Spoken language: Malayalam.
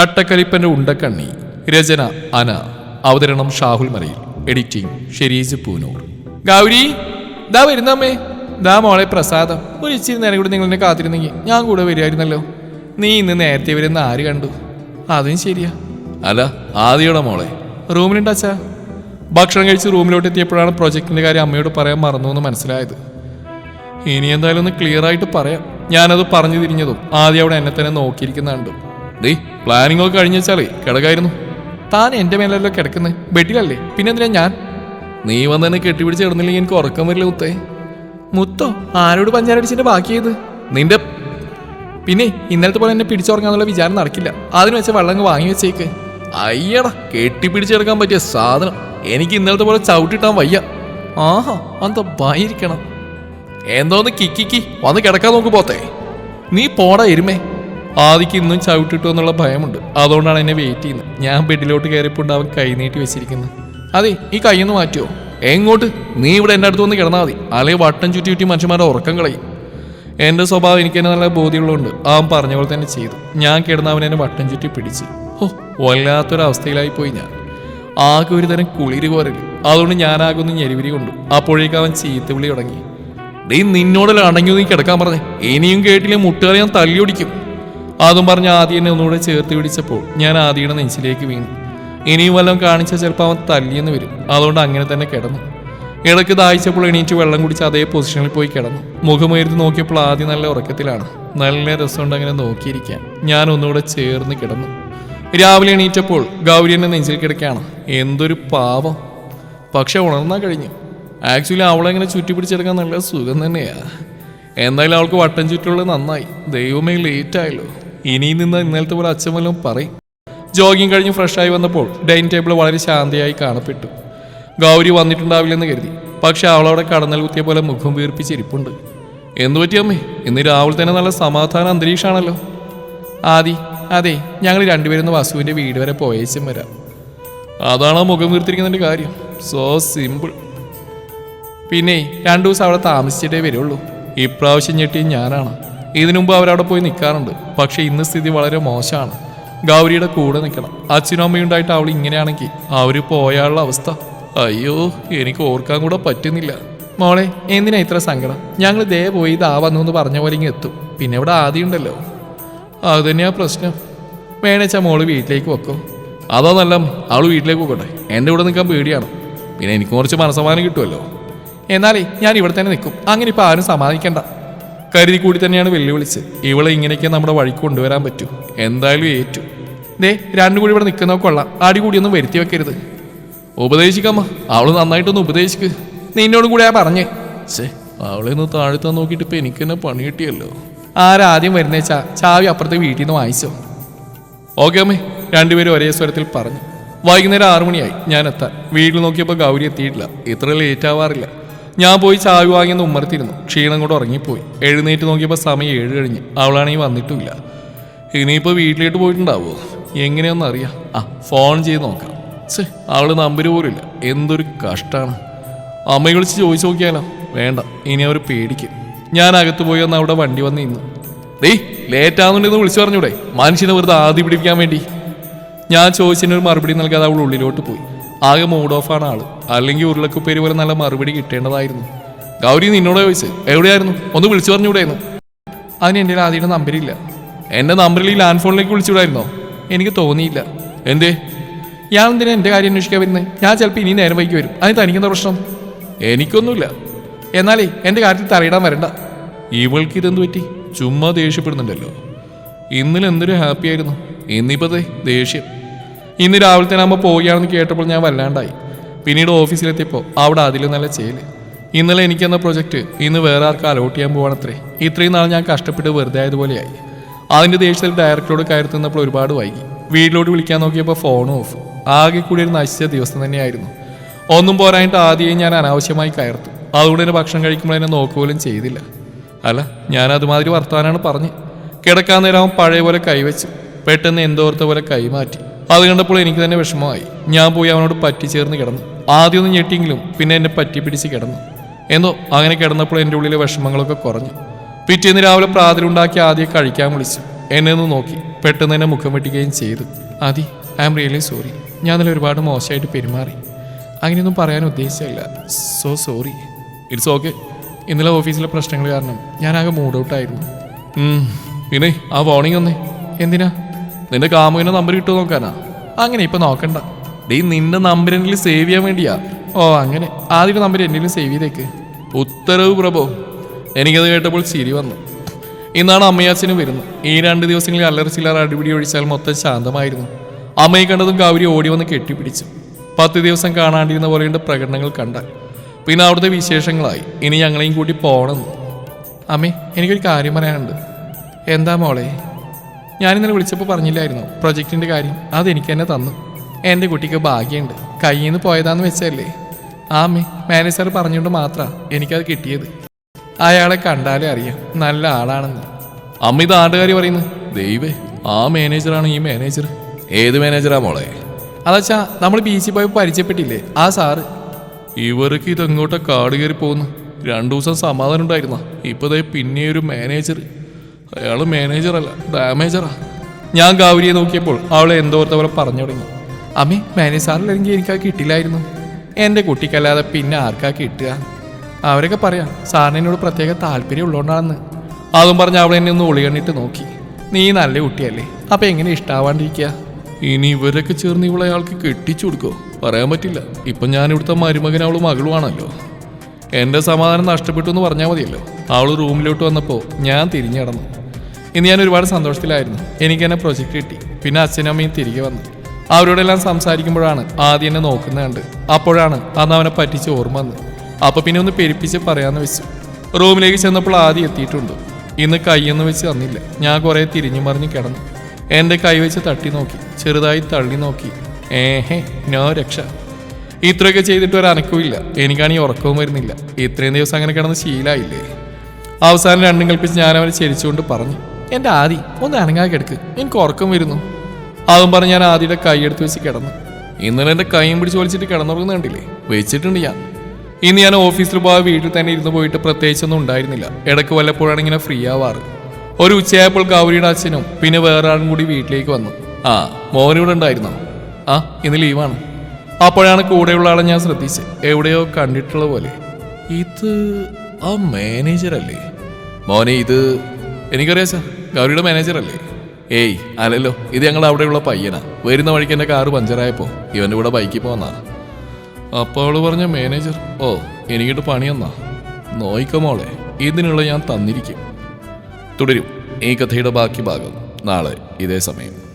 കട്ടക്കരിപ്പന്റെ ഉണ്ടക്കണ്ണി. രചന അന. അവതരണം ഷാഹുൽ മറയിൽ എഡിറ്റിംഗ് ഷെരീസ് പൂനൂർ. ഗൗരി ദാ വരുന്നമ്മേ. ദാ മോളെ പ്രസാദം. ഒരു ഇച്ചിരി നേരം കൂടി നിങ്ങളെന്നെ കാത്തിരുന്നെങ്കിൽ ഞാൻ കൂടെ വരുമായിരുന്നല്ലോ നീ ഇന്ന് നേരത്തെ വരുന്ന ആര് കണ്ടു? അതും ശരിയാ. അല്ല ആദ്യയുടെ മോളെ. റൂമിലുണ്ടാച്ചാ ഭക്ഷണം കഴിച്ച് റൂമിലോട്ട് എത്തിയപ്പോഴാണ് പ്രൊജക്ടിന്റെ കാര്യം അമ്മയോട് പറയാൻ മറന്നു എന്ന് മനസ്സിലായത്. ഇനി എന്തായാലും ഒന്ന് ക്ലിയർ ആയിട്ട് പറയാം. ഞാനത് പറഞ്ഞു തിരിഞ്ഞതും ആദ്യം അവിടെ എന്നെ തന്നെ നോക്കിയിരിക്കുന്നുണ്ട്. പ്ലാനിങ് ഒക്കെ കഴിഞ്ഞ കിടക്കായിരുന്നു. താൻ എന്റെ മേലല്ലോ കിടക്കുന്നത് ബെഡിലല്ലേ പിന്നെ എന്തിനാ ഞാൻ? നീ വന്ന് എന്നെ കെട്ടിപ്പിടിച്ച് കിടന്നില്ലെങ്കിൽ എനിക്ക് ഉറക്കം വരില്ല മുത്തേ. മുത്തോ ആരോട് പഞ്ചാരടിച്ചിന്റെ ബാക്കിയത്? നിന്റെ പിന്നെ ഇന്നലത്തെ പോലെ എന്നെ പിടിച്ചുറങ്ങാന്നുള്ള വിചാരം നടക്കില്ല. അതിന് വെച്ച വെള്ളം വാങ്ങി വെച്ചേക്ക്. അയ്യടാ കെട്ടിപ്പിടിച്ചെടുക്കാൻ പറ്റിയ സാധനം. എനിക്ക് ഇന്നലത്തെ പോലെ ചവിട്ടിട്ടാൻ വയ്യ. ആഹാ എന്താ ഭയരിക്കണം എന്തോന്ന് കിക്കിക്കി വന്ന് കിടക്കാൻ നോക്ക് പോത്തേ. നീ പോടാ എരുമേ. ആദിക്ക് ഇന്നും ചവിട്ടിട്ടു എന്നുള്ള ഭയമുണ്ട്. അതുകൊണ്ടാണ് എന്നെ വെയിറ്റ് ചെയ്യുന്നത് ഞാൻ ബെഡിലോട്ട് കയറിയപ്പോൾ അവൻ കൈ നീട്ടി വെച്ചിരിക്കുന്നത് അതെ ഈ കൈയൊന്ന് മാറ്റുമോ എങ്ങോട്ട് നീ ഇവിടെ എന്റെ അടുത്ത് വന്ന് കിടന്നാൽ മതി. അല്ലെങ്കിൽ വട്ടം ചുറ്റി ചുറ്റി മനുഷ്യന്മാരുടെ ഉറക്കം കളയും. എന്റെ സ്വഭാവം എനിക്ക് തന്നെ നല്ല ബോധ്യമുള്ളതുകൊണ്ട് അവൻ പറഞ്ഞ പോലെ തന്നെ ചെയ്തു. ഞാൻ കിടന്ന അവൻ എന്നെ വട്ടം ചുറ്റി പിടിച്ച്. ഓ വല്ലാത്തൊരവസ്ഥയിലായി പോയി ഞാൻ. ആകെ ഒരു തരം കുളിര് പോരൽ. അതുകൊണ്ട് ഞാനാകെ ഒന്ന് ഞെരുവിരി കൊണ്ടു. അപ്പോഴേക്കും അവൻ ചീത്ത വിളി തുടങ്ങി. ഡേ നിന്നോടല്ല അടങ്ങി നീ കിടക്കാൻ പറഞ്ഞേ? ഇനിയും കേട്ടില്ലേ മുട്ടുകാരെ ഞാൻ തല്ലിയൊടിക്കും. അതും പറഞ്ഞ് എന്നെ ഒന്നുകൂടെ ചേർത്ത് പിടിച്ചപ്പോൾ ഞാൻ ആദ്യയുടെ നെഞ്ചിലേക്ക് വീണു. ഇനിയും വല്ലതും കാണിച്ചാൽ ചിലപ്പോൾ അവൻ തല്ലിയെന്ന് വരും. അതുകൊണ്ട് അങ്ങനെ തന്നെ കിടന്നു. ഇടയ്ക്ക് ദാഹിച്ചപ്പോൾ എണീറ്റ് വെള്ളം കുടിച്ച് അതേ പൊസിഷനിൽ പോയി കിടന്നു. മുഖമുയർത്തി നോക്കിയപ്പോൾ ആദ്യം നല്ല ഉറക്കത്തിലാണ്. നല്ല രസമുണ്ട് അങ്ങനെ നോക്കിയിരിക്കാൻ. ഞാൻ ഒന്നുകൂടെ ചേർന്ന് കിടന്നു. രാവിലെ എണീറ്റപ്പോൾ ഗൗരി എന്നെ നെഞ്ചിൽ കിടക്കുകയാണ്. എന്തൊരു പാവം. പക്ഷെ ഉണർന്നാ കഴിഞ്ഞു. ആക്ച്വലി അവളെങ്ങനെ ചുറ്റി പിടിച്ചെടുക്കാൻ നല്ല സുഖം തന്നെയാ. എന്തായാലും അവൾക്ക് വട്ടം ചുറ്റുള്ളത് നന്നായി. ദൈവമേ ലേറ്റ് ആയല്ലോ. ഇനിയും നിന്ന് ഇന്നലത്തെ പോലെ അച്ഛൻ വല്ലതും പറയും. ജോഗിങ് കഴിഞ്ഞ് ഫ്രഷായി വന്നപ്പോൾ ഡൈനിങ് ടേബിൾ വളരെ ശാന്തിയായി കാണപ്പെട്ടു. ഗൗരി വന്നിട്ടുണ്ടാവില്ലെന്ന് കരുതി. പക്ഷെ അവളവിടെ കടന്നൽ കുത്തിയ പോലെ മുഖം വീർപ്പിച്ചിരിപ്പുണ്ട് എന്തു പറ്റി അമ്മേ? ഇന്ന് രാവിലെ തന്നെ നല്ല സമാധാന അന്തരീക്ഷമാണല്ലോ. ആദി അതെ ഞങ്ങൾ രണ്ടുപേരും വസുവിന്റെ വീട് വരെ പോയേച്ചും വരാം. അതാണ് മുഖം വീർത്തിരിക്കുന്നതിന്റെ കാര്യം. സോ സിമ്പിൾ പിന്നെ രണ്ടു ദിവസം അവിടെ താമസിച്ചിട്ടേ വരുള്ളൂ. ഇപ്രാവശ്യം ഞെട്ടി ഞാനാണ്. ഇതിനു മുമ്പ് അവരവിടെ പോയി നിൽക്കാറുണ്ട് പക്ഷെ ഇന്ന് സ്ഥിതി വളരെ മോശമാണ്. ഗൗരിയുടെ കൂടെ നിൽക്കണം അച്ഛനും അമ്മയും ഉണ്ടായിട്ട് അവൾ ഇങ്ങനെയാണെങ്കിൽ അവർ പോയാലുള്ള അവസ്ഥ. അയ്യോ എനിക്ക് ഓർക്കാൻ കൂടെ പറ്റുന്നില്ല. മോളെ എന്തിനാ ഇത്ര സങ്കടം? ഞങ്ങൾ ദേ പോയി ഇതാ വന്നു എന്ന് പറഞ്ഞ പോലെ ഇങ്ങ് എത്തും. പിന്നെ ഇവിടെ ആദ്യം ഉണ്ടല്ലോ. അത് പ്രശ്നം. വേണേച്ചാ മോൾ വീട്ടിലേക്ക് വെക്കും അതോ നല്ല. അവൾ വീട്ടിലേക്ക് പോകട്ടെ എന്റെ കൂടെ നിൽക്കാൻ പേടിയാണ്. പിന്നെ എനിക്ക് കുറച്ച് മനസ്സമാനം കിട്ടുമല്ലോ. എന്നാലേ ഞാൻ ഇവിടെ തന്നെ നിൽക്കും. അങ്ങനെ ഇപ്പം ആരും സമാധിക്കണ്ട കരുതി കൂടി തന്നെയാണ് വെല്ലുവിളിച്ച് ഇവളെ ഇങ്ങനെയൊക്കെ നമ്മുടെ വഴിക്ക് കൊണ്ടുവരാൻ പറ്റൂ. എന്തായാലും ഏറ്റു. ദേ രണ്ടു കൂടി ഇവിടെ നിൽക്കുന്ന കൊള്ളാം. അടി കൂടിയൊന്നും വരുത്തി വെക്കരുത്. ഉപദേശിക്കമ്മ അവൾ നന്നായിട്ടൊന്ന് ഉപദേശിക്ക്. നിന്നോട് കൂടെ പറഞ്ഞേ. ശേ അവളെ ഒന്ന് താഴ്ത്താൻ നോക്കിയിട്ട് ഇപ്പൊ എനിക്ക് തന്നെ പണി കിട്ടിയല്ലോ. ആരാദ്യം വരുന്നേച്ചാ ചാവി അപ്പുറത്തെ വീട്ടിൽ നിന്ന് വാങ്ങിച്ചോ. ഓക്കെ അമ്മേ രണ്ടുപേരും ഒരേ സ്വരത്തിൽ പറഞ്ഞു. വൈകുന്നേരം ആറു മണിയായി ഞാൻ എത്താൻ വീട്ടിൽ നോക്കിയപ്പോൾ ഗൗരി എത്തിയിട്ടില്ല. ഇത്ര ലേറ്റ് ആവാറില്ല. ഞാൻ പോയി ചാവി വാങ്ങിയെന്ന് ഉമ്മർത്തിരുന്നു ക്ഷീണം കൊണ്ട് ഉറങ്ങിപ്പോയി. എഴുന്നേറ്റ് നോക്കിയപ്പോൾ സമയം ഏഴ് കഴിഞ്ഞ്. അവളാണെങ്കിൽ വന്നിട്ടുമില്ല. ഇനിയിപ്പോൾ വീട്ടിലേക്ക് പോയിട്ടുണ്ടാവുമോ എങ്ങനെയൊന്നും അറിയാം. ആ ഫോൺ ചെയ്ത് നോക്കാം. ഛേ അവൾ നമ്പർ പോലില്ല എന്തൊരു കഷ്ടമാണ് അമ്മയെ വിളിച്ച് ചോദിച്ചു നോക്കിയാലോ? വേണ്ട ഇനി അവർ പേടിക്കും. ഞാൻ അകത്ത് പോയി വന്ന് അവിടെ വണ്ടി വന്ന് ഇന്ന് ഡേയ് ലേറ്റ് ആവുന്നുണ്ടെന്ന് വിളിച്ചു പറഞ്ഞൂടെ? മനുഷ്യനെ വെറുതെ ആദ്യം പിടിപ്പിക്കാൻ വേണ്ടി. ഞാൻ ചോദിച്ചതിന് ഒരു മറുപടി നൽകാതെ അവൾ ഉള്ളിലോട്ട് പോയി. ആകെ മൂഡ് ഓഫാണ് ആൾ. അല്ലെങ്കിൽ ഉരുളക്കുപ്പേര് പോലെ നല്ല മറുപടി കിട്ടേണ്ടതായിരുന്നു. ഗൗരി നിന്നോട് ചോദിച്ച് എവിടെയായിരുന്നു? ഒന്ന് വിളിച്ചു പറഞ്ഞുകൂടായിരുന്നു അതിന് എന്റെ ആദ്യയുടെ നമ്പരില്ല. എന്റെ നമ്പറിൽ ഈ ലാൻഡ് ഫോണിലേക്ക് വിളിച്ചുകൂടായിരുന്നോ എനിക്ക് തോന്നിയില്ല. എന്തേ? ഞാൻ എന്തിനാ എന്റെ കാര്യം അന്വേഷിക്കാൻ വരുന്നത് ഞാൻ ചിലപ്പോൾ ഇനി നേരം വൈകി വരും. അതിന് തനിക്കുന്ന പ്രശ്നം? എനിക്കൊന്നുമില്ല. എന്നാലേ എന്റെ കാര്യത്തിൽ തറയിടാൻ വരണ്ട. ഇവൾക്ക് ഇതെന്ത് പറ്റി? ചുമ്മാ ദേഷ്യപ്പെടുന്നുണ്ടല്ലോ. ഇന്നലെ എന്തൊരു ഹാപ്പി ആയിരുന്നു. ഇന്നിപ്പോ ദേ ദേഷ്യം. ഇന്ന് രാവിലെ തന്നെ അമ്മ പോവുകയാണെന്ന് കേട്ടപ്പോൾ ഞാൻ വല്ലാണ്ടായി. പിന്നീട് ഓഫീസിലെത്തിയപ്പോൾ അവിടെ അതിലും നല്ല ചെയ്യൽ ഇന്നലെ എനിക്കെന്ന പ്രൊജക്റ്റ് ഇന്ന് വേറെ ആർക്ക് അലോട്ട് ചെയ്യാൻ പോവാണത്രേ. ഇത്രയും നാൾ ഞാൻ കഷ്ടപ്പെട്ട് വെറുതെ ആയതുപോലെയായി. അതിന്റെ ദേഷ്യത്തിൽ ഡയറക്ടറോട് കയറി ഒരുപാട് വൈകി. വീട്ടിലോട്ട് വിളിക്കാൻ നോക്കിയപ്പോൾ ഫോൺ ഓഫ് ആകെ കൂടി ഒരു നശിച്ച ദിവസം തന്നെയായിരുന്നു. ഒന്നും പോരായിട്ട് ആദ്യം ഞാൻ അനാവശ്യമായി കയർത്തു. അതുകൊണ്ട് തന്നെ ഭക്ഷണം കഴിക്കുമ്പോൾ എന്നെ നോക്കുപോലും ചെയ്തില്ല. അല്ല ഞാൻ അതുമാതിരി വർത്താനാണ് പറഞ്ഞ്. കിടക്കാൻ നേരം പഴയ പോലെ കൈവച്ചു. പെട്ടെന്ന് എന്തോർത്ത പോലെ കൈമാറ്റി. അത് കണ്ടപ്പോൾ എനിക്ക് തന്നെ വിഷമമായി. ഞാൻ പോയി അവനോട് പറ്റി പറ്റിച്ചേർന്ന് കിടന്നു. ആദ്യം ഒന്ന് ഞെട്ടിയെങ്കിലും പിന്നെ എന്നെ പറ്റി പിടിച്ച് കിടന്നു. എന്തോ അങ്ങനെ കിടന്നപ്പോൾ എന്റെ ഉള്ളിലെ വിഷമങ്ങളൊക്കെ കുറഞ്ഞു. പിറ്റേന്ന് രാവിലെ പ്രാതിലുണ്ടാക്കി ആദ്യം കഴിക്കാൻ വിളിച്ചു. എന്നെ ഒന്ന് നോക്കി. പെട്ടെന്ന് തന്നെ മുഖം വെട്ടിക്കുകയും ചെയ്തു. അതി ഐ ആം റിയലി സോറി. ഞാൻ അതിൽ ഒരുപാട് മോശമായിട്ട് പെരുമാറി. അങ്ങനെയൊന്നും പറയാൻ ഉദ്ദേശിച്ചില്ല. So sorry. It's okay. ഇന്നലെ ഓഫീസിലെ പ്രശ്നങ്ങൾ കാരണം ഞാൻ ആകെ മൂഡ് ഔട്ടായിരുന്നു. പിന്നെ ആ വാർണിംഗ് ഒന്നേ എന്തിനാ? നിന്റെ കാമുവിന്റെ നമ്പർ കിട്ടുമോ നോക്കാനാ. അങ്ങനെ ഇപ്പൊ നോക്കണ്ട. ഡീ നിന്റെ നമ്പർ സേവ് ചെയ്യാൻ വേണ്ടിയാ. ഓ അങ്ങനെ. ആദ്യം നമ്പർ എന്നിലും സേവ് ചെയ്തേക്ക്. ഉത്തരവ് പ്രഭോ. എനിക്കത് കേട്ടപ്പോൾ ചിരി വന്നു. ഇന്നാണ് അമ്മയാച്ചന് വരുന്നത്. ഈ രണ്ട് ദിവസങ്ങളിൽ അല്ലറ ചില്ലറ അടിപിടി ഒഴിച്ചാൽ മൊത്തം ശാന്തമായിരുന്നു. അമ്മയെ കണ്ടതും കാവരി ഓടി വന്ന് കെട്ടിപ്പിടിച്ചു. പത്ത് ദിവസം കാണാണ്ടിരുന്ന പോലെയുള്ള പ്രകടനങ്ങൾ കണ്ട. പിന്നെ അവിടുത്തെ വിശേഷങ്ങളായി. ഇനി ഞങ്ങളെയും കൂട്ടി പോകണം അമ്മേ എനിക്കൊരു കാര്യം പറയാനുണ്ട്. എന്താ മോളെ? ഞാൻ ഇന്നലെ വിളിച്ചപ്പോൾ പറഞ്ഞില്ലായിരുന്നു. പ്രൊജക്റ്റിന്റെ കാര്യം അതെനിക്ക് തന്നെ തന്നു. എന്റെ കുട്ടിക്ക് ഭാഗ്യമുണ്ട് കയ്യിൽ നിന്ന് പോയതാന്ന് വെച്ചല്ലേ. ആമേ മാനേജർ പറഞ്ഞുകൊണ്ട് മാത്രമാണ് എനിക്കത് കിട്ടിയത്. അയാളെ കണ്ടാലേ അറിയാം നല്ല ആളാണെന്ന്. അമ്മ ഇത് ആട്ടുകാരി പറയുന്നു? ദൈവേ ആ മാനേജറാണ് ഈ മാനേജർ ഏത് മാനേജറാ മോളെ? അതച്ചാ നമ്മൾ ബീച്ചിൽ പോയപ്പോൾ പരിചയപ്പെട്ടില്ലേ? ആ സാറ്. ഇവർക്ക് ഇതെങ്ങോട്ടാ കാട് കയറി പോകുന്നു രണ്ടു ദിവസം സമാധാനം ഉണ്ടായിരുന്നോ? ഇപ്പോൾ പിന്നെ ഒരു മാനേജർ അയാൾ മാനേജറല്ല ഡാമേജറാ ഞാൻ ഗൗരിയെ നോക്കിയപ്പോൾ അവളെ എന്തോർത്തവളെ പറഞ്ഞു തുടങ്ങി. അമ്മേ മാനേജ് എനിക്ക് ആ കിട്ടില്ലായിരുന്നു. എന്റെ കുട്ടിക്കല്ലാതെ പിന്നെ ആർക്കാ കിട്ടുക? അവരൊക്കെ പറയാം സാറിന് എന്നോട് പ്രത്യേക താല്പര്യം ഉള്ളതുകൊണ്ടാണെന്ന് അതും പറഞ്ഞ് അവളെ എന്നെ ഒന്ന് ഒളികണ്ണിട്ട് നോക്കി. നീ നല്ല കുട്ടിയല്ലേ അപ്പൊ എങ്ങനെ ഇഷ്ടാവാണ്ടിരിക്കുക ഇനി ഇവരൊക്കെ ചേർന്ന് ഇവളെ അയാൾക്ക് കെട്ടിച്ചു കൊടുക്കോ? പറയാൻ പറ്റില്ല. ഇപ്പൊ ഞാൻ ഇവിടുത്തെ മരുമകൻ അവൾ മകളുമാണല്ലോ. എന്റെ സമാധാനം നഷ്ടപ്പെട്ടു എന്ന് പറഞ്ഞാൽ മതിയല്ലോ. അവൾ റൂമിലോട്ട് വന്നപ്പോൾ ഞാൻ തിരിഞ്ഞു കിടന്നു ഇന്ന് ഞാൻ ഒരുപാട് സന്തോഷത്തിലായിരുന്നു. എനിക്ക് എന്നെ പ്രൊജക്റ്റ് കിട്ടി. പിന്നെ അച്ഛനും അമ്മയും തിരികെ വന്നു. അവരോടെല്ലാം സംസാരിക്കുമ്പോഴാണ് ആദ്യം എന്നെ നോക്കുന്നത് കണ്ട്. അപ്പോഴാണ് അന്ന് അവനെ പറ്റിച്ച് ഓർമ്മ വന്നത്. അപ്പൊ പിന്നെ ഒന്ന് പെരുപ്പിച്ച് പറയാന്ന് വെച്ചു. റൂമിലേക്ക് ചെന്നപ്പോൾ ആദ്യം എത്തിയിട്ടുണ്ട്. ഇന്ന് കൈയെന്ന് വെച്ച് തന്നില്ല. ഞാൻ കുറെ തിരിഞ്ഞു മറിഞ്ഞ് കിടന്നു. എന്റെ കൈ വെച്ച് തട്ടി നോക്കി. ചെറുതായി തള്ളി നോക്കി. ഏഹേ നോ രക്ഷ. ഇത്രയൊക്കെ ചെയ്തിട്ട് ഒരു അനക്കവും എനിക്കാണെങ്കിൽ ഉറക്കവും വരുന്നില്ല. ഇത്രയും ദിവസം അങ്ങനെ കിടന്ന് ശീലായില്ലേ? അവസാനം രണ്ടും കൽപ്പിച്ച് ഞാൻ അവനെ ചരിച്ചുകൊണ്ട് പറഞ്ഞു. എന്റെ ആദി ഒന്ന് അനങ്ങാതെ കിടക്ക്. എനിക്ക് ഉറക്കം വരുന്നു. അതും പറഞ്ഞ് ഞാൻ ആദിയുടെ കൈ എടുത്ത് വെച്ച് കിടന്നു. ഇന്നലെ എന്റെ കൈയും പിടിച്ച് വലിച്ചിട്ട് കിടന്നുറങ്ങുന്ന കണ്ടില്ലേ? വെച്ചിട്ടുണ്ട് ഞാൻ. ഇന്ന് ഞാൻ ഓഫീസിൽ പോയ വീട്ടിൽ തന്നെ ഇരുന്ന് പോയിട്ട് പ്രത്യേകിച്ചൊന്നും ഉണ്ടായിരുന്നില്ല. ഇടയ്ക്ക് വല്ലപ്പോഴാണ് ഇങ്ങനെ ഫ്രീ ആവാറ്. ഒരു ഉച്ചയായപ്പോൾ ഗൗരിയുടെ അച്ഛനും പിന്നെ വേറെ ആളും കൂടി വീട്ടിലേക്ക് വന്നു. ആ മോനിവിടെ ഉണ്ടായിരുന്നോ? ആ ഇന്ന് ലീവാണ് അപ്പോഴാണ് കൂടെയുള്ള ആളെ ഞാൻ ശ്രദ്ധിച്ചത് എവിടെയോ കണ്ടിട്ടുള്ള പോലെ. ഇത് ആ മാനേജർ അല്ലേ? മോനെ ഇത് എനിക്കറിയാം സാർ ഗൗരിയുടെ മാനേജർ അല്ലേ? ഏയ് അല്ലല്ലോ ഇത് ഞങ്ങൾ അവിടെയുള്ള പയ്യനാ. വരുന്ന വഴിക്ക് എന്റെ കാറ് പഞ്ചറായപ്പോ ഇവന്റെ കൂടെ ബൈക്കിൽ പോന്നാ. അപ്പോൾ അവൾ പറഞ്ഞ മാനേജർ ഓ എനിക്കിട്ട് പണിയെന്നാ. നോയിക്കോ മോളെ ഇതിനുള്ള ഞാൻ തന്നിരിക്കും. തുടരും ഈ കഥയുടെ ബാക്കി ഭാഗം നാളെ ഇതേ സമയം.